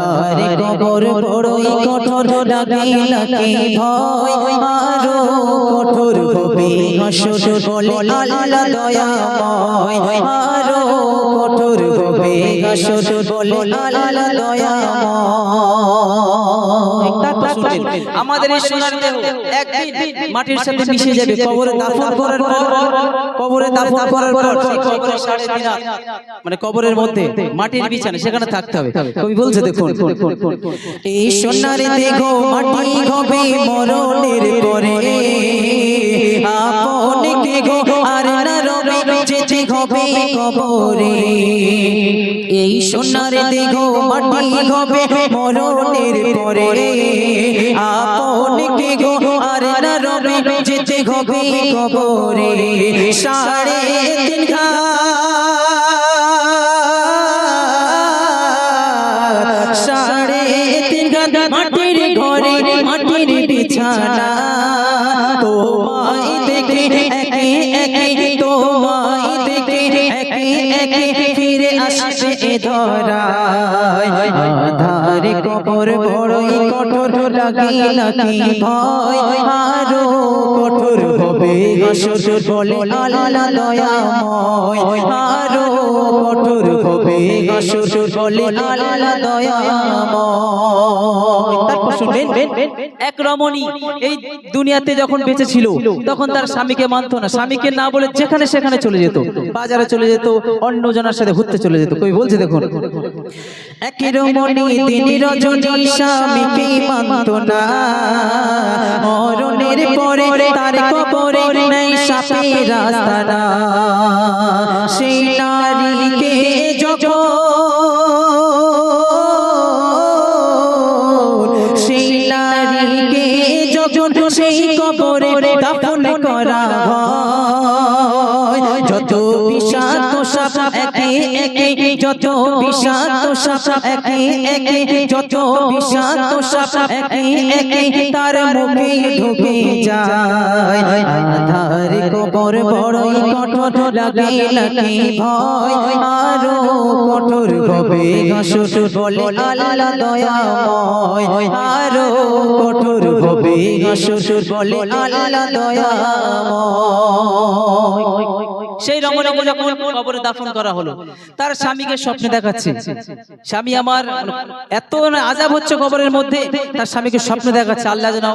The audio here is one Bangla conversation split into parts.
আধারে কবর বড়ই কঠোর লাগে নাকি ভয়। আরও কঠোর হবে হাসর বলে আল্লাহ দয়াময়। আরও কঠোর হবে হাসর বলে আল্লাহ দয়াময়। আমাদের এই সোনার দেহ একদিন মাটির সাথে মিশে যাবে। কবরে দাফন করার পর কবরে দাফন করার পর সেই কবরে সাড়ে তিন মানে কবরের মধ্যে মাটির বিছানে সেখানে থাকতে হবে। কবি বলছে দেখুন এই সোনার দেহ মাটি হবে মরণের পরে। কবরে। এই সোনার দেহ মাটি হবে মরণের পরে। আপন কে গো, আর না রবে, যেতে হবে কবরে। সাড়ে তিন ঘাট সাড়ে মাটির ঘরে, মাটির বিছানা। দেখে একে একে ফিরে আসবে এ ধরায়। আধারে কবর বড়ই কঠোর লাগে নাকি ভয়? আরও কঠোর হবে হাসর বলে আল্লাহ দয়াময়। আরও কঠোর হবে হাসর বলে আল্লাহ দয়াময়। শুনবেন এক রমণী এই দুনিয়াতে যখন বেঁচে ছিল তখন তার স্বামীকে মানতো না। স্বামীকে না বলে যেখানে সেখানে চলে যেত বাজারে চলে যেত অন্য জনের সাথে ঘুরতে চলে যেত। কই বলছে দেখুন এক রমণী তিনি রজনী স্বামীকে মানতো না। মরণের পরে তার কবরে নেই সাপের রাস্তা সেই নারীকে সাপ একে একে যত বিষাক্ত সাপ একে একে যত বিষাক্ত সাপ একে একে তার মুখে ঢুকে যায়। আধার কবর বড়ই কঠোর লাগে নাকি ভয়, আরও কঠোর হবে হাসর বলে আল্লাহ দয়াময়। আরও কঠোর হবে হাসর বলে আল্লাহ দয়াময়। সেই রমণীকে যখন কবরে দাফন করা হলো তার স্বামীকে স্বপ্নে দেখাচ্ছে। স্বামী আমার এত আজাব হচ্ছে কবরের মধ্যে তার স্বামীকে স্বপ্নে দেখাচ্ছে আল্লাহ যেন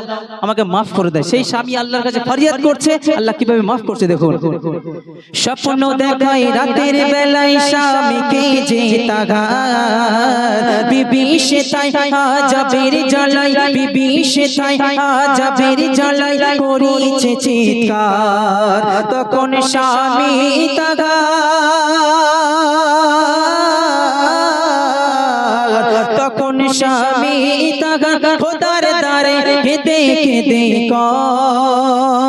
আমাকে মাফ করে দেয়। সেই স্বামী আল্লাহর কাছে ফরিয়াদ করছে আল্লাহ কীভাবে মাফ করছে দেখুন। স্বপ্ন দেখায় রাতের বেলায় স্বামীকে যে তাগার বিবি সে তাই আজাবের জ্বালাই বিবি সে তাই আজাবের জ্বালাই করিছে চিৎকার। তখন স্বামী তখন স্বামী তাগার খোদার দারে কেঁদে কেঁদে কয়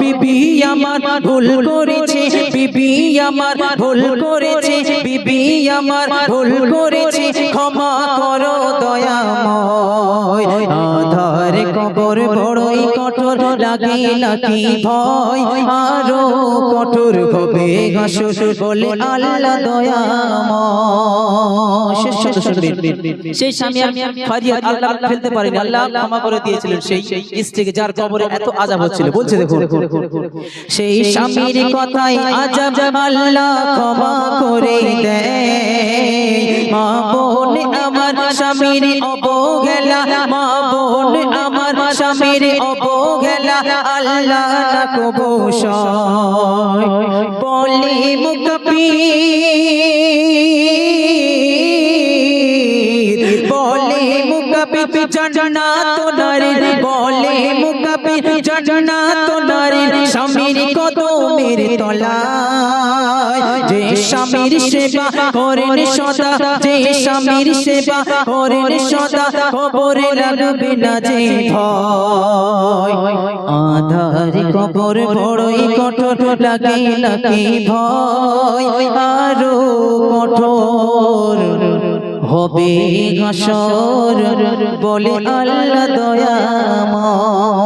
বিবি আমার ভুল করেছে বিবি আমার ভুল করেছে বিবি আমার ভুল করেছে ক্ষমা করো দয়াময় লাগে নাকি ভয়? আরও কঠোর হবে বলে আল্লাহ। সেই স্বামী ফারিয়াদ আল্লাহ ফেলতে আল্লাহ ক্ষমা করে দিয়েছিলেন সেই স্ত্রীকে যার কবরে এত আজাব হচ্ছিল। বলছে দেখুন, সেই স্বামীর কথাই আজাব আল্লাহ ক্ষমা করে দেয়। মা বোন, আমার স্বামীর আল্লাহ না কবুশয় বলি মুকবি বলে মুকবি জান্নাত নারীর বলে মুকবি জান্নাত নারীর স্বামীর কদমের তলায় যে স্বামীর সেবা করেন সদা, যে স্বামীর সেবা করেন সদা কবরে লাগবে না যে ভয়। আধার কবর বড়ই কঠোর লাগে লাগে ভয়? আরও কঠোর হবে হাসর বলে আল্লাহ দয়াময়।